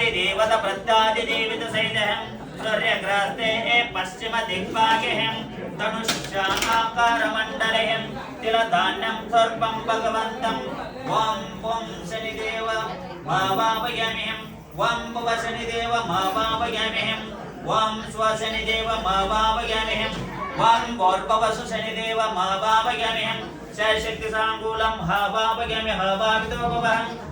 देवतप्रत्यादिदेवितसैनः सूर्यग्रस्ते पश्चिमदिग्भागेऽहं धनुष्याकारमण्डलेऽहं तिलधान्यं सर्वं भगवन्तम् ॐ ॐ शनिदेव मावापयाम्यहम् ॐ भुव शनिदेव मावापयाम्यहम् ॐ स्वशनिदेव मावापयाम्यहम् ॐ भोर्भवसु शनिदेव मावापयाम्यहम् शक्तिसाङ्गूलं हा वापयामि हा वापितो भवः।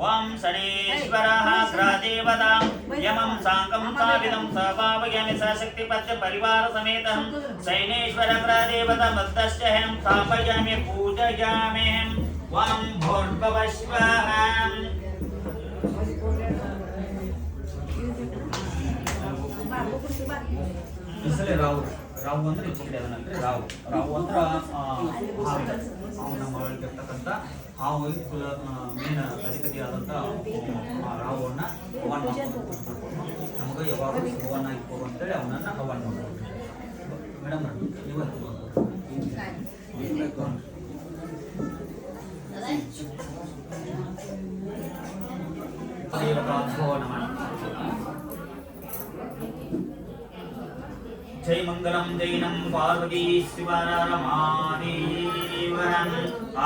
ॐ शनेश्वरः श्रादेवतां यमं साङ्गं साविदं स पावयामि सशक्तिपद्यपरिवारसमेतं शैनेश्वरप्रादेवता बद्धश्च हें स्थापयामि पूजयामेऽहं वं भोर्भवश्वः Thank you. ಹೆಸರೇ ರಾವು ರಾವು ಅಂದ್ರೆ ಈ ಕಡೆ ಅದನ್ನಂದ್ರೆ ರಾವು ರಾವು ಆ, ಹಾವು ನಮ್ಮ ಒಳಗಿರ್ತಕ್ಕಂಥ ಹಾವು ಕುಲ ಮೇನ್ ಅಧಿಪತಿಯಾದಂಥ ಆ ರಾವನ್ನ ಹವನ್ ನಮಗೆ ಯಾವಾಗ ಹವನ್ ಹಾಕಿ ಅಂತೇಳಿ ಅವನನ್ನ ಹವನ್ ಮಾಡೋದು ಮೇಡಮ್ ಇವತ್ತು శ్రీరాం జైనం పార్వతీ శివరమాదేవరం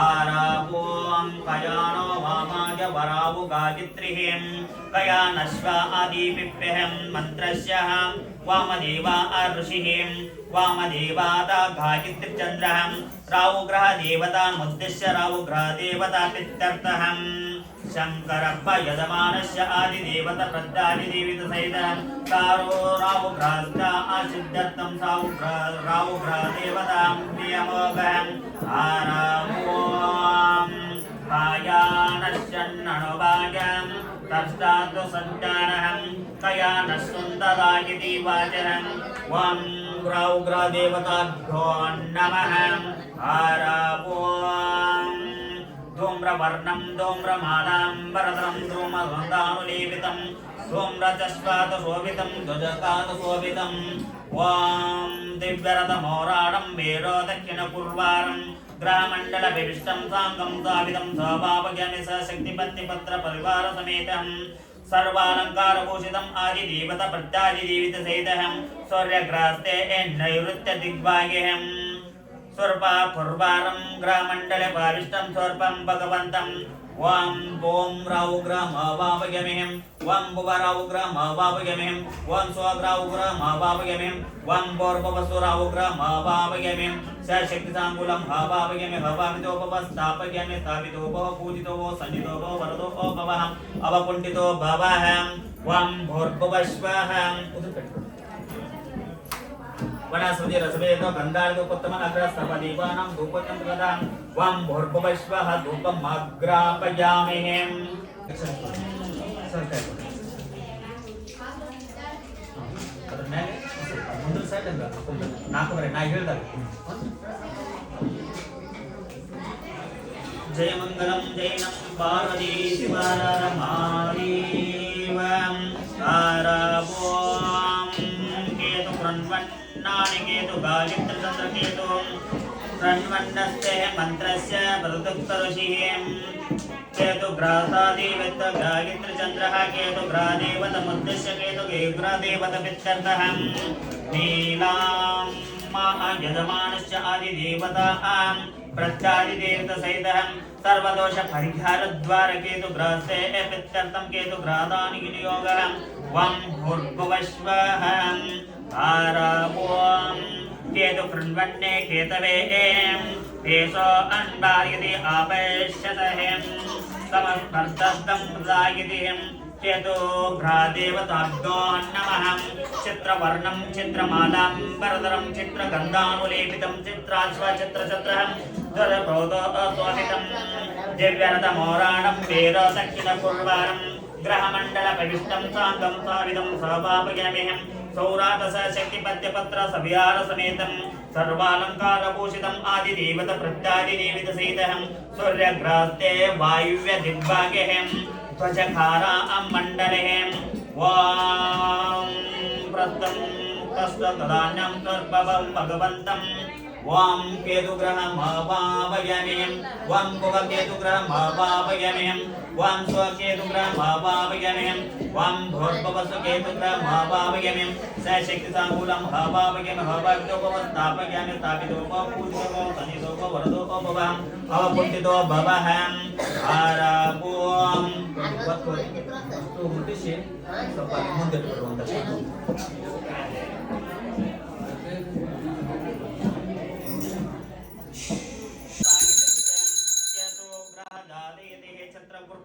ఆరాపోం కయానో వామాయ వరావు గాయత్రిహేం కయానశ్వ ఆదిపిప్యహం మంత్రస్య వామదేవా అర్షిహేం వామదేవాత గాయత్రిచంద్రహం రావుగ్రహ దేవతాముద్దిశ్య రావుగ్రహ దేవతా పిత్యర్థహం शङ्करप्प यजमानस्य आदिदेवत प्रत्यादिदेवितसहित कारो रावुभ्राश्च आशिद्धत्तं सावुभ्र रावुभ्र देवतां नियमोगहं आरामों कायानश्चन्नणुभाग्यं तष्टातु सञ्चारहं कयानः दीपाचरम् वं ग्रौग्रदेवताभ्यो नमः आरामो आरामोम् धूम्रवर्णं धूम्रमालां वरदं धूमगन्धानुलेपितं धूम्रचस्वातशोभितं ध्वजकातशोभितं वां दिव्यरथमोराडं वेरो दक्षिणपूर्वारं ग्रामण्डलविविष्टं साङ्गं साविदं सभावज्ञानि सशक्तिपत्निपत्रपरिवारसमेतं सर्वालङ्कारभूषितम् आदिदेवत प्रत्यादिदेवितसहितः सूर्यग्रास्ते नैऋत्यदिग्भागेऽहम् स्वरूपा सर्वापुर्वारं ग्रामण्डले भाविष्टं सर्वं भगवन्तम् वां ॐ रौग्रमवापयमिहिं वं भुवरौग्रमवापयमिहिं वं स्वग्रौग्रमवापयमिहिं वं भोर्भवसुरौग्रमवापयमिहिं सशक्तिसाङ्कुलं हवापयमि भवामितो भवस्थापयामि स्थापितो भव पूजितो भो सन्नितो भो वरदो भो भवः। अवकुण्ठितो भवः। वं भोर्भवश्वः वनस्पति रसवेद गन्धार्धोपत्तम अग्रस्तपदीपानां धूपचं प्रदां वां भोर्भवश्वः धूपम् अग्रापयामि ಅದ್ರ ಮೇಲೆ ಮುಂದಿನ ಸೈಡ್ ಹಂಗ ನಾಲ್ಕುವರೆ ನಾ ಹೇಳ್ದಾಗ ಜಯ ಮಂಗಲಂ ಜೈನಂ ಪಾರ್ವತಿ ಶಿವರಮಾದೇವಂ ಆರಾವೋಂ ಕೇತು षण्णानिकेतु बालित्रचन्द्रकेतु षण्वन्नस्ते मन्त्रस्य मृदुक्तऋषिः केतु भ्रातादिवत् गायित्रचन्द्रः, केतु भ्रादेवतमुद्दिश्य केतु गेग्रादेवतपित्यर्थः नीलाम्मः यजमानश्च आदिदेवताः। प्रत्यादिदेवतसहितः सर्वदोषपरिहारद्वारकेतु ग्रासे पित्यर्थं केतु ग्रादानि विनियोगः। वं भूर्भुवश्वः। आरावों केतु कृण्वन्ने केतवे केशो अन्वार्यति आपश्यतः समस्पर्धस्तं प्रदायति यतो भ्रादेवताभ्यो नमः चित्रवर्णं चित्रमालां वरदरं चित्रगन्धानुलेपितं चित्राश्वचित्रचत्रहं दरप्रोदोत्वमितं दिव्यरथमोराणं वेद दक्षिणपूर्वारं ग्रहमण्डलप्रविष्टं साङ्गं साविदं సౌరాటస శక్తి పద్యపత్ర సవిహార సమేతం సర్వాలంకార భూషితం ఆది దేవత ప్రత్యాది దేవిత సీతం సూర్యగ్రాస్తే వాయువ్య దిగ్భాగ్యహం ధ్వజకారా అమండలహం వాం ప్రస్తం కష్టం తదాన్యం భగవంతం प्रस्थं कष्टतदान्यं सर्वं भगवन्तम् वां केतुग्रहमावावयमिं वां भुवकेतुग्रहमावावयमिं वां स्वकेतुग्रहमावावयमिं वां भोर्भवसुकेतुग्रहमावावयमिं स शक्तिसाङ्गूलं हवावयमि हवाविदोपवस्थापयामि स्थापितोपपूजितो सनितोप वरदोप भवम् अवपुण्डितो भवः आरापों ವಸ್ತು ಮುಟ್ಟಿಸಿ ಸ್ವಲ್ಪ ಮುಂದೆ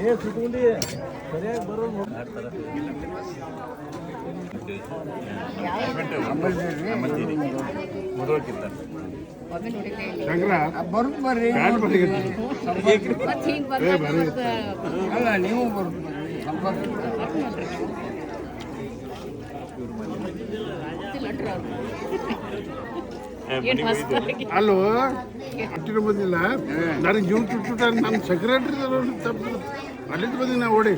ಏ ಸುಟ್ಕೊಂಡಿ ಸರಿಯಾಗಿ ಬರೋದು ಬರುತ್ತ ಬರ್ರಿ ಅಲ್ಲ ನೀವು ಬರುತ್ತ ಅಲ್ಲೋ ಅಟ್ಟಿನ ಬಂದಿಲ್ಲ? ನನಗೆ ಜೀವ ಚುಟ್ಟ ನನ್ನ ಸೆಕ್ರೆಟರಿ ತಪ್ಪು ಅಲ್ಲಿಂದ ಬಂದಿ ನಾ ಓಡಿ.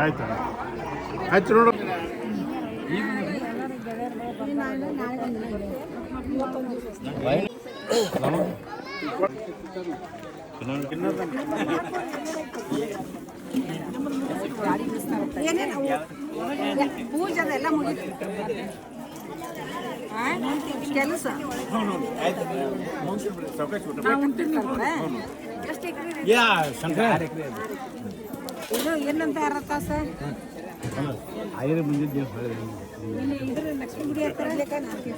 ಆಯ್ತಾ ಆಯ್ತು ನೋಡು. ಏನೇನು ಪೂಜೆ ಎಲ್ಲ ಮುಗಿತು. ಕೆಲಸ? ಇದು? ಏನಂತ ಅರ್ಥ ಸರ್? ಐದು ಇಲ್ಲಿ ಇದ್ರ ಲಕ್ಷ್ಮೀ ಗುಡಿ ಹತ್ರ ನಾಲ್ಕು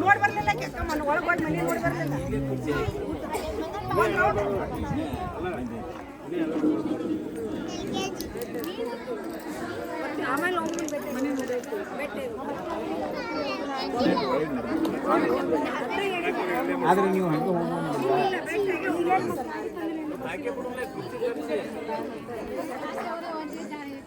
ನೋಡ್ ಬರ್ಲಿಲ್ಲ ಕೆಕ್ಕಮ್ಮನ ಒಳಗ್ ಹೋಗಿ ಮನೆ ನೋಡಿ ಬರ್ಲಿಲ್ಲ. ಆಮೇಲೆ ಒಮ್ಮೆ ಆದ್ರೆ ನೀವು ಹಂಗೆ ಹೋಗೋದು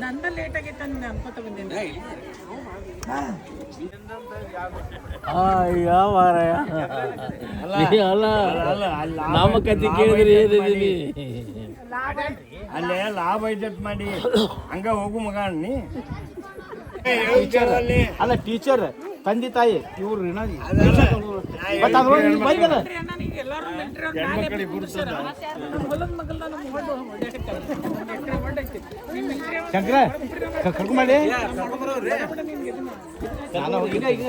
ನಂದ ಲೇಟ್ ಆಗೈತೆ ಅಂತ ಅನ್ಕೋತ ಬಂದೇನೆ ಅಯ್ಯ ಮಾರಾಯ ಅಲ್ಲ ನಮ್ಮ ಕತೆ ಕೇಳಿದ್ರೆ ಅಲ್ಲೇ ಲಾಭ ಐತತ್ ಮಾಡಿ ಹಂಗ ಹೋಗು ಮಗ ಅಲ್ಲ ಟೀಚರ್ ತಂದೆ ತಾಯಿ ಇವ್ರು ಋಣ ಬಟ್ ಅದ್ರೊಳಗೆ ನೀವು ಬೈದಲ್ಲ ಶಂಕರ ಕರ್ಕೊಂಡ್ ಮಾಡಿ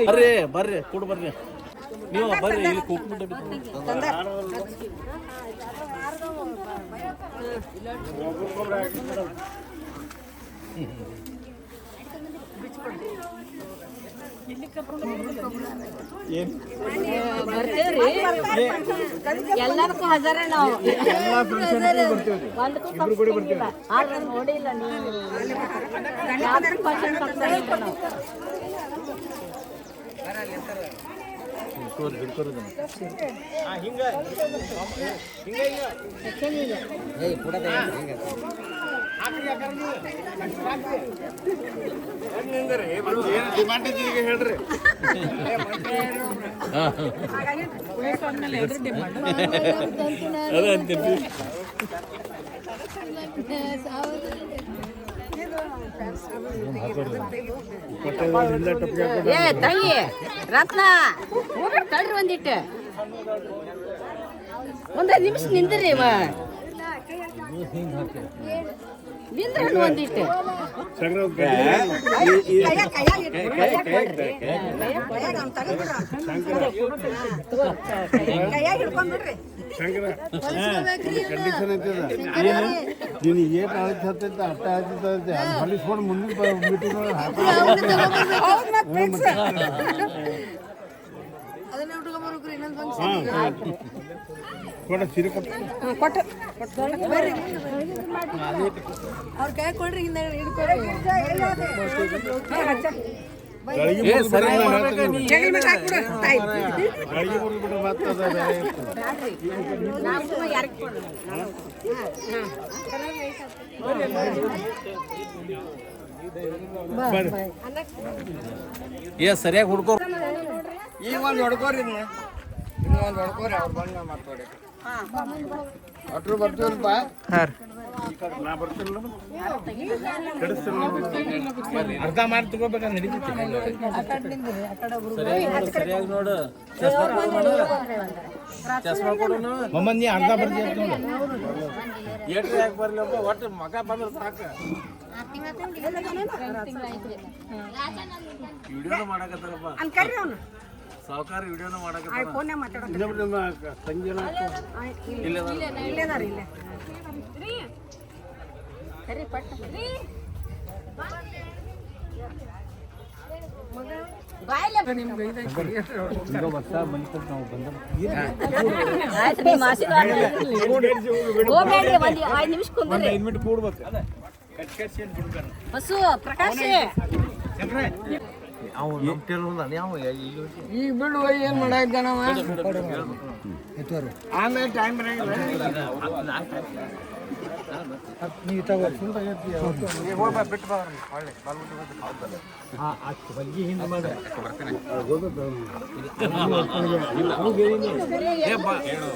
ಬರ್ರಿ ಬರ್ರಿ ಕೂಡ ಬರ್ರಿ. ನೀವು ಬರ್ರಿ ಇಲ್ಲಿ ಕೂತ್ಬಿಟ್ಟು ಎಲ್ಲದಕ್ಕೂ ಹಜಾರ ನಾವು. ಆದ್ರೆ ನೋಡಿಲ್ಲ ನೀವು. ಏ ತಂಗಿ ರತ್ನ. ಕಳ್ರಿ ತಡ್ರಿ ಒಂದಿಟ್ಟು. ಒಂದೈದು ನಿಮಿಷ ನಿಂದ್ರಿ ಇವ. ನಿಂದ್ರಿ ಒಂದಿಷ್ಟೇ ಕೈಯಾಗ ಕೈಯಾಗ ಇಟ್ಬಿಡು, ಕೈಯಾಗ ಕೊಡ್ರಿ. ಕೈಯಾಗ ಅವ್ನ್ ತಗದ್ಬಿಡು. ಕೈಯಾಗ ಹಿಡ್ಕೊಂಡ್ಬಿಡ್ರಿ ಶಂಕರ ಕಂಡೀಷನ್ ಐತದ ನೀನು ಏಟ್ ಆಯ್ತು ಹತ್ತೈತೆ ಅಟ್ಟ ಆಯ್ತೈತೆ ಅದು ಹೊಲಿಸ್ಕೊಂಡು ಮುಂದಿನ ಮೀಟಿಂಗ್ ಒಳಗೆ ಹೌದ್ ಮತ್ತ್ fix. ಹಾಂ ಕೊಡ ಸಿರಿಕಪ್ಪ ಹ್ಮ್, ಕೊಟ್ಟು ಕೊಟ್ಟು ಬರ್ರಿ ಅವ್ರ ಕೈ ಕೊಡ್ರಿ ಹಿಂದೆ ಹಿಡ್ಕೊಡ್ರಿ ಹಾ, ಹಚ್ಚ. ಗಳಿಗೆ ಮುರಿದು ಬಿಡ್ರಿ ನಾನು ಹೇಳ್ತೀನಿ ನಿಮ್ಗೆ. ಜಗಿ ಮೇಲೆ ಹಾಕ್ಬಿಡು, ತಾಯಿ. ಗಳಿಗೆ ಮುರಿದು ಬಿಡ್ರಿ ಮತ್ತೆ ಅದ ಬೇರೆ ಇತ್ತು. ಬರ್ರಿ ಏ ಸರಿಯಾಗಿ ಹುಡ್ಕೋ ಈಗ ಒಂದು ಹೊಡ್ಕೋರಿ ಇದನ್ನ ಇನ್ನು ಒಂದು ಹೊಡ್ಕೋರಿ ಅವ್ರು ಬಂದ ಮಾತಾಡಿ ಅಟ್ರು ಬರ್ತೀವಲ್ಪ ನಾ ಬರ್ತಿಲ್ಲ ಕೆಡಿಸ್ತೀನಿ ಅರ್ಧ ಮಾಡಿ ತಗೋಬೇಕ ಸರಿಯಾಗಿ ನೋಡು ಚಸ್ಮಾ ನೀ ಅರ್ಧ ಬರ್ತಿ ನೋಡು. ಏಟ್ರಿ ಯಾಕೆ ಬರ್ಲಪ್ಪ ಒಟ್ಟು ಮಗ ಬಂದ್ರೆ ಸಾಕು ವಿಡಿಯೋನು ಮಾಡಕತ್ತಾರಪ್ಪ ಸಾವುಕಾರ ವಿಡಿಯೋನ ಆಯ್ ಫೋನ್ಯಾಗ ಮಾತಾಡೋದು. ನಿಮ್ಮ ಇಲ್ಲೇ. ಅದಾರ. ಇಲ್ಲೇ ಬಸ್ಸು ಪ್ರಕಾಶ್. ಈಗ ಬಿಡು ಏನ್ ಮಾಡಾಕ್ತಾನವ ಆಮೇಲೆ ಟೈಮ್ ಹೊಲ್ಗಿ ಹಿಂದೆ ಮಾಡ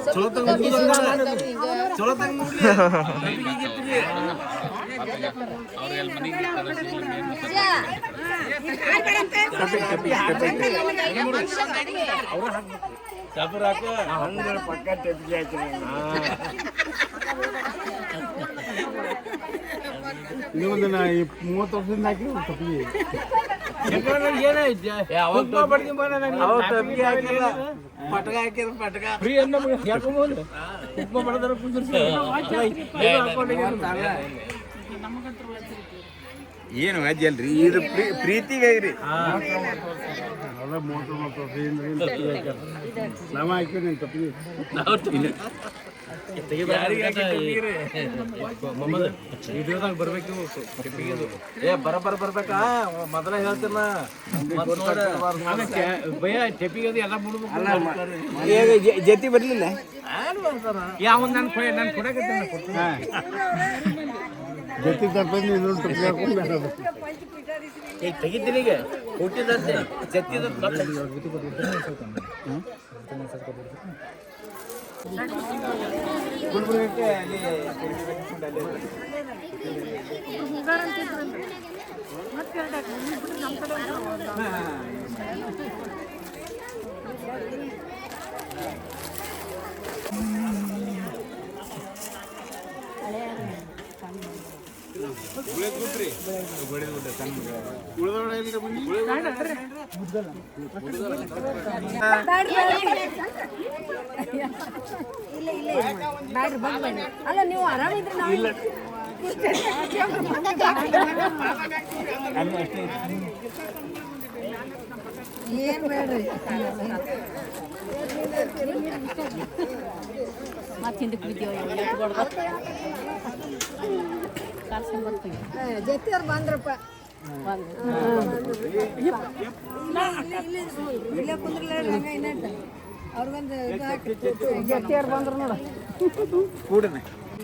ಚಲೋ ತಂಗ ಚಲೋ ತಂಗ ಹಾಕು ಪಕ್ಕ ತೆಪ್ಪಿಗೆ ಈ ಮೂವತ್ತು ವರ್ಷದಿಂದ ಹಾಕಿ ತಪ್ಪಿಗೆ ಪಟಕ ಹಾಕಿರ ಪಟಕ ಫ್ರೀ ಅನ್ನ ಬಡದರ ಕುಂದಿರ್ಸಿ ಏನು ವ್ಯಾಜ್ಯ ಅಲ್ರಿ? ಇದು ಪ್ರೀತಿಗೆ ರೀ ನಾವ ಹಾಕಿ ನೀನು ತಪ್ಪಿಗೆ ವಿಡಿಯೋದಾಗ ಬರ್ಬೇಕು ಏ ಬರ ಬರ ಬರ್ಬೇಕಾ? ಮೊದಲ ಹೇಳ್ತಿಲ್ಲ. ಭಯ ಟೆಪಿಗೆ ಎಲ್ಲ ಬಿಡ್ಬೇಕು ಜತಿ ಬರ್ಲಿಲ್ಲ? ಯಾವ ನನ್ನ ನನ್ನ ಕೊಡಕತ್ತೆ ಜೊತೆ ತಪ್ಪಂದು ಇನ್ನೊಂದು ತಪ್ಪಿಗೆ ಹಾಕೊಂಡು ಬೇಡ ಈಗ ತೆಗಿತೀನಿ ಈಗ ಹುಟ್ಟಿದಂತೆ ಜತ್ತಿದ ಉಳಿದೋಡ ಇಲ್ರಿ ಬನ್ನಿ ಇಲ್ಲ ಇಲ್ಲ ಅಲ್ಲ ನೀವು ಆರಾಮಿದ್ರಿ ನಾವು ಏನ್ ಬೇಡ್ರಿ ಮತ್ತೆ ಹಿಂದಕ್ಕೆ ಬಿದ್ದೀವಿ ಜೊತೆಯವ್ರು ಬಂದ್ರಪ್ಪ ಇಲ್ಲೇ ಕುಂದ್ರಲ್ಲ ಹಂಗ ಇನ್ನಂಟ ಅವ್ರಿಗೊಂದು ಇದು ಹಾಕಿ ಜೊತೆಯವ್ರು ಬಂದ್ರು ನೋಡು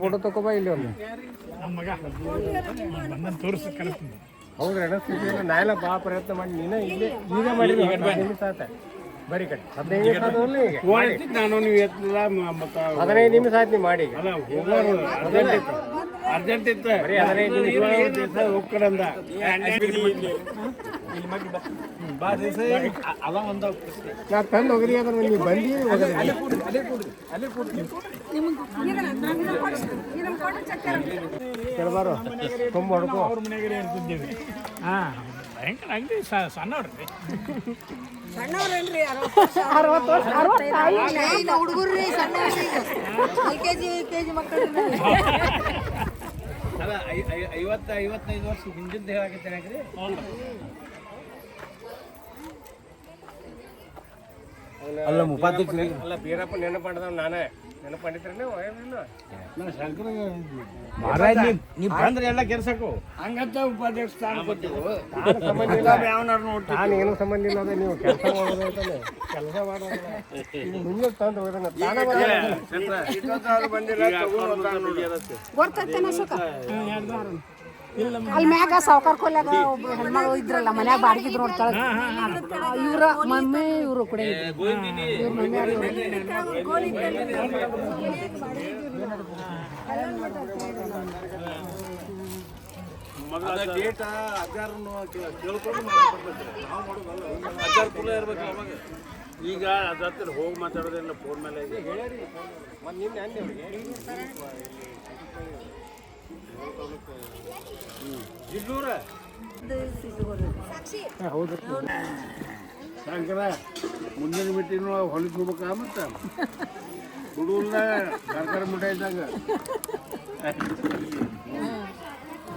ಫೋಟೋ ತಗೋಬ ಇಲ್ಲಿ. ಒಂದು ಹೌದ್ರಿ? ಅನಿಸ್ತಿಲ್ಲ ನಾನೆಲ್ಲ ಬಾ ಪ್ರಯತ್ನ ಮಾಡಿ. ನೀನ ಇಲ್ಲಿ ಈಗ ಮಾಡಿ ಹದಿನೈದು ನಿಮಿಷ ಆತ ಬರೀ ಕಡೆ ಹದಿನೈದು ನಿಮಿಷ ನಾನು ನೀವು ಎತ್ತಲ್ಲ ಮತ್ತೆ ಹದಿನೈದು ನಿಮಿಷ ಆಯ್ತು ನೀವು ಮಾಡಿ ಈಗ. ಅಲ್ಲ ಹೋಗೋರು ಅರ್ಜೆಂಟ್ ಇತ್ತು. ನಾ ತಂದು ಹೋಗ್ರಿ ಅಂದ್ರೆ ನೀವು ಬಂದಿ ತುಂಬ ಹೊಡ್ಕೋ. ಸಣ್ಣವ್ರೇನ್ರಿ ಹುಡುಗರ್ರಿ ಸಣ್ಣ L K G U K G ಮಕ್ಕಳು ಐವತ್ತು ಐವತ್ತೈದು ವರ್ಷ ಹಿಂದಿಂದ ಹೇಳಾಕತ್ತೇನೆ ಅಲ್ಲ ಮುಪಾಧ್ಯಕ್ಷ ಅಲ್ಲ ಬೀರಪ್ಪ ನೆನಪು ಮಾಡಿದವ್ ನಾನೇ. ನೀವು ಬಂದ್ರೆ ಎಲ್ಲ ಕೆಲ್ಸಕ್ಕೂ? ಹಂಗಂತ ಉಪಾಧ್ಯಕ್ಷ ಸ್ಥಾನ ಕೊಟ್ಟಿವು ಸಂಬಂಧ ಇಲ್ಲ. ಯಾವನಾರು ನೋಡ್ತೀನಿ ನಾನು ಏನು ಸಂಬಂಧ ಇಲ್ಲ ಅದೇ ನೀವು ಕೆಲಸ ಮಾಡೋದು ಅಂತಾನೆ ಕೆಲಸ ಮಾಡೋದು ಮುಂದೆ ತಂದು ಹೋಗೋದನ್ನ ತಾನೇ. ಬಂದಿಲ್ಲ. ಅಲ್ಲಿ ಮ್ಯಾಗ ಸಾವುಕಾರ ಕೊಲ್ಯಾಗ ಒಬ್ರು ಹೆಣ್ಮಗಳು ಇದ್ರಲ್ಲ ಮನ್ಯಾಗ ಬಾಡಿಗಿದ್ರು ನೋಡ್ತಾಳ ಇವ್ರ ಮಮ್ಮಿ ಇವರು ಕೂಡ ಡೇಟ್ ಅಜ್ಜಾರ ಕೇಳ್ಕೊಂಡು ಮಾಡಕ್ಕೆ ನಾವು ಮಾಡೋದಲ್ಲ ಅಜ್ಜಾರ ಕುಲ ಇರ್ಬೇಕು ಅವಾಗ ಈಗ ಅದ್ರ ಹೋಗಿ ಮಾತಾಡೋದಿಲ್ಲ ಫೋನ್ ಮೇಲೆ ಈಗ ಮತ್ತೆ ನಿನ್ನೆ ಅಂದೆ ಅವ್ರಿಗೆ ಜಿಲ್ಲೂರ ಹೌದು ಶಂಕರ ಮುಂದಿನ ಮೀಟಿಂಗ್ ಹೊಲಿಗೆ ಹೋಗ್ಬೇಕ ಮತ್ತೆ ಹುಡುಗರ್ನ ಸರ್ಕಾರ ಮುಟ್ಟ ಇದ್ದಾಗ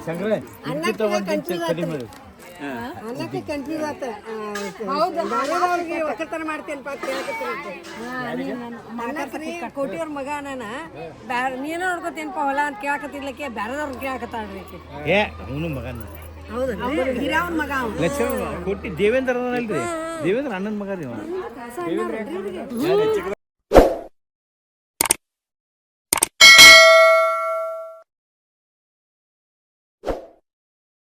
ಶಂಕರ ಅನ್ನಕ್ಕೆ ಕನ್ಫ್ಯೂಸ್ ಆತ ಬೇರೆದವ್ರಿಗೆ ಒಕ್ಕಲ್ತನ ಮಾಡ್ತೇನಪ್ಪ ಅಂತ ಕೇಳಕತ್ತೀರಿ ಕೋಟಿಯವ್ರ ಮಗ ನಾನ ಬ್ಯಾರೆ ನೀನು ನೋಡ್ಕೊತೇನಪ್ಪ ಹೊಲ ಅಂತ ಕೇಳಕತ್ತಿರ್ಲಿಕ್ಕೆ ಬೇರೆದವ್ರನ್ನ ಕೇಳಕತ್ತಾಳ್ರಿ ಏ ಅವನು ಮಗನ. ಹೌದು? ಹಿರಿಯವನ್ ಮಗ ಅವನು. ಕೊಟ್ಟಿ ದೇವೇಂದ್ರ ಅಲ್ರಿ ದೇವೇಂದ್ರ ಅಣ್ಣನ ಮಗ ರೀ.